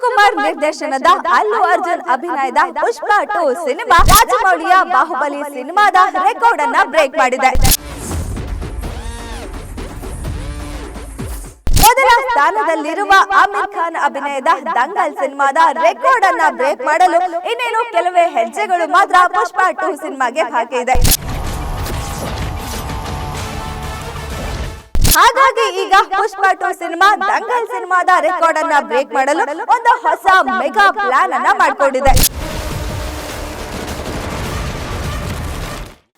ಸುಕುಮಾರ್ ನಿರ್ದೇಶನದ ಅಲ್ಲು ಅರ್ಜುನ್ ಅಭಿನಯದ Pushpa two cinema ರಾಜಮೌಳಿಯ ಬಾಹುಬಲಿ ಸಿನಿಮಾದ ರೆಕಾರ್ಡ್ ಅನ್ನ ಬ್ರೇಕ್ ಮಾಡಿದೆ. ಮೊದಲ ಸ್ಥಾನದಲ್ಲಿರುವ ಆಮಿರ್ ಖಾನ್ ಅಭಿನಯದ ದಂಗಲ್ ಸಿನಿಮಾದ ರೆಕಾರ್ಡ್ ಅನ್ನ ಬ್ರೇಕ್ ಮಾಡಲು ಇನ್ನೇನು ಕೆಲವೇ ಹೆಜ್ಜೆಗಳು ಮಾತ್ರ ಪುಷ್ಪ ಟು ಸಿನಿಮಾಗೆ ಬಾಕಿ ಇದೆ. ಪುಷ್ಪ ಟು ಸಿನಿಮಾ ದಂಗಲ್ ಸಿನಿಮಾದ ರೆಕಾರ್ಡ್ ಅನ್ನ ಬ್ರೇಕ್ ಮಾಡಲು ಒಂದು ಹೊಸ ಮೆಗಾ ಪ್ಲಾನ್ ಅನ್ನ ಮಾಡ್ಕೊಂಡಿದೆ.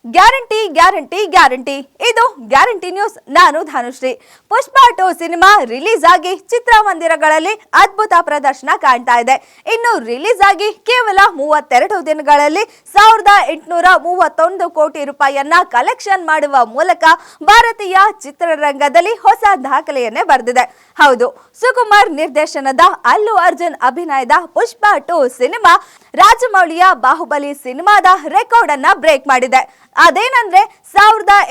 Guarantee guarantee guarantee. ಇದು ಗ್ಯಾರಂಟಿ ನ್ಯೂಸ್. ನಾನು Dhanushree. Pushpa two cinema release ಆಗಿ ಚಿತ್ರಮಂದಿರಗಳಲ್ಲಿ ಅದ್ಭುತ ಪ್ರದರ್ಶನ ಕಾಣ್ತಾ ಇದೆ. ಇನ್ನು ರಿಲೀಸ್ ಆಗಿ ಕೇವಲ ಮೂವತ್ತೆರಡು ದಿನಗಳಲ್ಲಿ ಸಾವಿರದ ಎಂಟುನೂರ ಮೂವತ್ತೊಂದು ಕೋಟಿ ರೂಪಾಯಿಯನ್ನ ಕಲೆಕ್ಷನ್ ಮಾಡುವ ಮೂಲಕ ಭಾರತೀಯ ಚಿತ್ರರಂಗದಲ್ಲಿ ಹೊಸ ದಾಖಲೆಯನ್ನೇ ಬರೆದಿದೆ. ಹೌದು, ಸುಕುಮಾರ್ ನಿರ್ದೇಶನದ ಅಲ್ಲು ಅರ್ಜುನ್ ಅಭಿನಯದ ಪುಷ್ಪ ಟು ಸಿನಿಮಾ ರಾಜಮೌಳಿಯ ಬಾಹುಬಲಿ ಸಿನಿಮಾದ ರೆಕಾರ್ಡ್ ಅನ್ನ ಬ್ರೇಕ್ ಮಾಡಿದೆ. ಅದೇನಂದ್ರೆ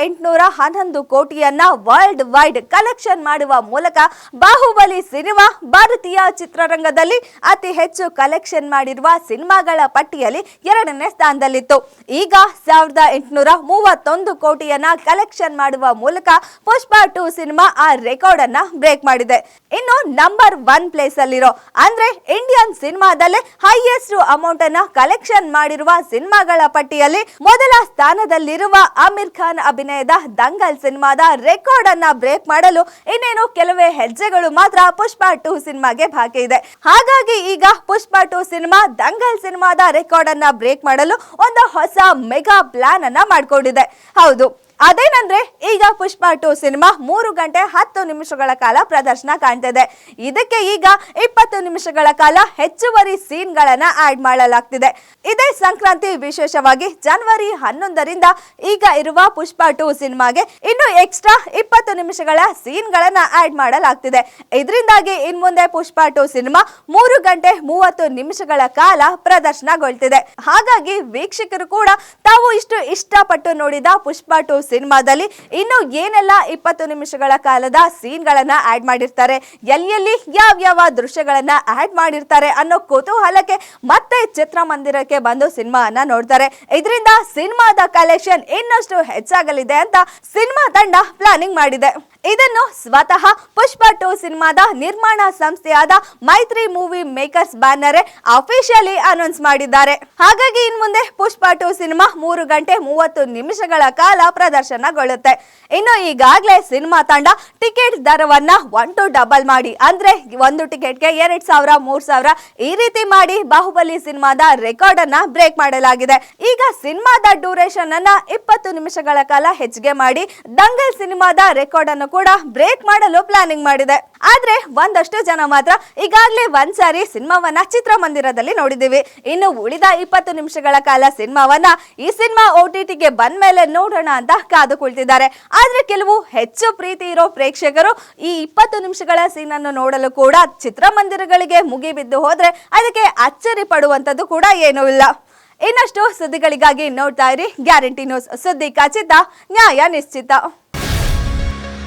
ಎಂಟುನೂರ ಹನ್ನೊಂದು ಕೋಟಿಯನ್ನ ವರ್ಲ್ಡ್ ವೈಡ್ ಕಲೆಕ್ಷನ್ ಮಾಡುವ ಮೂಲಕ ಬಾಹುಬಲಿ ಸಿನಿಮಾ ಭಾರತೀಯ ಚಿತ್ರರಂಗದಲ್ಲಿ ಅತಿ ಹೆಚ್ಚು ಕಲೆಕ್ಷನ್ ಮಾಡಿರುವ ಸಿನಿಮಾಗಳ ಪಟ್ಟಿಯಲ್ಲಿ ಎರಡನೇ ಸ್ಥಾನದಲ್ಲಿತ್ತು. ಈಗ ಸಾವಿರದ ಎಂಟುನೂರ ಮೂವತ್ತೊಂದು ಕೋಟಿಯನ್ನ ಕಲೆಕ್ಷನ್ ಮಾಡುವ ಮೂಲಕ ಪುಷ್ಪ ಟು ಸಿನಿಮಾ ಆ ರೆಕಾರ್ಡ್ ಅನ್ನ ಬ್ರೇಕ್ ಮಾಡಿದೆ. ಇನ್ನು ನಂಬರ್ ಒನ್ ಪ್ಲೇಸ್ ಅಲ್ಲಿರೋ ಅಂದ್ರೆ ಇಂಡಿಯನ್ ಸಿನಿಮಾದಲ್ಲೇ ಹೈಯೆಸ್ಟ್ ಅಮೌಂಟ್ ಅನ್ನ ಕಲೆಕ್ಷನ್ ಮಾಡಿರುವ ಸಿನಿಮಾಗಳ ಪಟ್ಟಿಯಲ್ಲಿ ಮೊದಲ ಸ್ಥಾನದಲ್ಲಿರುವ ಆಮಿರ್ ಖಾನ್ ಅಭಿನಯದ ದಂಗಲ್ ಸಿನಿಮಾದ ರೆಕಾರ್ಡ್ ಅನ್ನ ಬ್ರೇಕ್ ಮಾಡಲು ಇನ್ನೇನು ಕೆಲವೇ ಹೆಜ್ಜೆಗಳು ಮಾತ್ರ ಪುಷ್ಪ ಟು ಸಿನಿಮಾಗೆ ಬಾಕಿ ಇದೆ. ಹಾಗಾಗಿ ಈಗ ಪುಷ್ಪ ಟು ಸಿನಿಮಾ ದಂಗಲ್ ಸಿನಿಮಾದ ರೆಕಾರ್ಡ್ ಅನ್ನ ಬ್ರೇಕ್ ಮಾಡಲು ಒಂದು ಹೊಸ ಮೆಗಾ ಪ್ಲಾನ್ ಅನ್ನ ಮಾಡಿಕೊಂಡಿದೆ. ಹೌದು. ಅದೇನಂದ್ರೆ, ಈಗ ಪುಷ್ಪ ಟು ಸಿನಿಮಾ ಮೂರು ಗಂಟೆ ಹತ್ತು ನಿಮಿಷಗಳ ಕಾಲ ಪ್ರದರ್ಶನ ಕಾಣ್ತಿದೆ. ಇದಕ್ಕೆ ಈಗ ಇಪ್ಪತ್ತು ನಿಮಿಷಗಳ ಕಾಲ ಹೆಚ್ಚುವರಿ ಸೀನ್ ಗಳನ್ನ ಆಡ್ ಮಾಡಲಾಗ್ತಿದೆ. ಇದೇ ಸಂಕ್ರಾಂತಿ ವಿಶೇಷವಾಗಿ ಜನವರಿ ಹನ್ನೊಂದರಿಂದ ಈಗ ಇರುವ ಪುಷ್ಪ ಟು ಸಿನಿಮಾಗೆ ಇನ್ನು ಎಕ್ಸ್ಟ್ರಾ ಇಪ್ಪತ್ತು ನಿಮಿಷಗಳ ಸೀನ್ ಗಳನ್ನ ಆಡ್ ಮಾಡಲಾಗ್ತಿದೆ. ಇದರಿಂದಾಗಿ ಇನ್ ಮುಂದೆ ಪುಷ್ಪ ಟು ಸಿನಿಮಾ ಮೂರು ಗಂಟೆ ಮೂವತ್ತು ನಿಮಿಷಗಳ ಕಾಲ ಪ್ರದರ್ಶನಗೊಳ್ತಿದೆ. ಹಾಗಾಗಿ ವೀಕ್ಷಕರು ಕೂಡ ತಾವು ಇಷ್ಟು ಇಷ್ಟಪಟ್ಟು ನೋಡಿದ ಪುಷ್ಪ ಟು ಸಿನಿಮಾದಲ್ಲಿ ಇನ್ನು ಏನೆಲ್ಲ ಇಪ್ಪತ್ತು ನಿಮಿಷಗಳ ಕಾಲದ ಸೀನ್ ಗಳನ್ನ ಆಡ್ ಮಾಡಿರ್ತಾರೆ ಎಲ್ಲೆಲ್ಲಿ ಯಾವ ಯಾವ ದೃಶ್ಯಗಳನ್ನ ಆಡ್ ಮಾಡಿರ್ತಾರೆ ಅನ್ನೋ ಕುತೂಹಲಕ್ಕೆ ಮತ್ತೆ ಚಿತ್ರಮಂದಿರಕ್ಕೆ ಬಂದು ಸಿನಿಮಾನ ನೋಡ್ತಾರೆ. ಇದರಿಂದ ಸಿನಿಮಾದ ಕಲೆಕ್ಷನ್ ಇನ್ನಷ್ಟು ಹೆಚ್ಚಾಗಲಿದೆ ಅಂತ ಸಿನಿಮಾ ತಂಡ ಪ್ಲಾನಿಂಗ್ ಮಾಡಿದೆ. ಇದನ್ನು ಸ್ವತಃ ಪುಷ್ಪ ಟು ಸಿನಿಮಾದ ನಿರ್ಮಾಣ ಸಂಸ್ಥೆಯಾದ Mythri movie makers banner officially announce ಮಾಡಿದ್ದಾರೆ. ಹಾಗಾಗಿ ಇನ್ ಮುಂದೆ ಪುಷ್ಪ ಟು ಸಿನಿಮಾ ಮೂರು ಗಂಟೆ ಮೂವತ್ತು ನಿಮಿಷಗಳ ಕಾಲ ಪ್ರದರ್ಶನಗೊಳ್ಳುತ್ತೆ. ಇನ್ನು ಈಗಾಗಲೇ ಸಿನಿಮಾ ತಂಡ ಟಿಕೆಟ್ ದರವನ್ನ ಒನ್ ಟು ಡಬಲ್ ಮಾಡಿ. ಅಂದ್ರೆ ಒಂದು ಟಿಕೆಟ್ಗೆ ಎರಡ್ ಸಾವಿರ, ಮೂರ್ ಸಾವಿರ ಈ ರೀತಿ ಮಾಡಿ ಬಾಹುಬಲಿ ಸಿನಿಮಾದ ರೆಕಾರ್ಡ್ ಅನ್ನ ಬ್ರೇಕ್ ಮಾಡಲಾಗಿದೆ. ಈಗ ಸಿನಿಮಾದ ಡ್ಯೂರೇಷನ್ ಅನ್ನ ಇಪ್ಪತ್ತು ನಿಮಿಷಗಳ ಕಾಲ ಹೆಚ್ಚಿಗೆ ಮಾಡಿ ದಂಗಲ್ ಸಿನಿಮಾದ ರೆಕಾರ್ಡ್ ಅನ್ನು ಕೂಡ ಬ್ರೇಕ್ ಮಾಡಲು ಪ್ಲಾನಿಂಗ್ ಮಾಡಿದೆ. ಆದ್ರೆ ಒಂದಷ್ಟು ಜನ ಮಾತ್ರ ಈಗಾಗಲೇ ಒಂದ್ಸಾರಿ ಸಿನಿಮಾವನ್ನ ಚಿತ್ರಮಂದಿರದಲ್ಲಿ ನೋಡಿದ್ದೀವಿ. ಇನ್ನು ಉಳಿದ ಇಪ್ಪತ್ತು ನಿಮಿಷಗಳ ಕಾಲ ಸಿನಿಮಾವನ್ನ ಈ ಸಿನಿಮಾ ಓ ಟಿ ಟಿಗೆ ಬಂದ ಮೇಲೆ ನೋಡೋಣ ಅಂತ ಕಾದು ಕುಳಿತಿದ್ದಾರೆ. ಆದ್ರೆ ಕೆಲವು ಹೆಚ್ಚು ಪ್ರೀತಿ ಇರೋ ಪ್ರೇಕ್ಷಕರು ಈ ಇಪ್ಪತ್ತು ನಿಮಿಷಗಳ ಸೀನ್ ಅನ್ನು ನೋಡಲು ಕೂಡ ಚಿತ್ರಮಂದಿರಗಳಿಗೆ ಮುಗಿಬಿದ್ದು ಹೋದ್ರೆ ಅದಕ್ಕೆ ಅಚ್ಚರಿ ಪಡುವಂತದ್ದು ಕೂಡ ಏನೂ ಇಲ್ಲ. ಇನ್ನಷ್ಟು ಸುದ್ದಿಗಳಿಗಾಗಿ ನೋಡ್ತಾ ಇರಿ. ಗ್ಯಾರಂಟಿ ನ್ಯೂಸ್ ಸುದ್ದಿ ಖಚಿತ, ನ್ಯಾಯ ನಿಶ್ಚಿತ.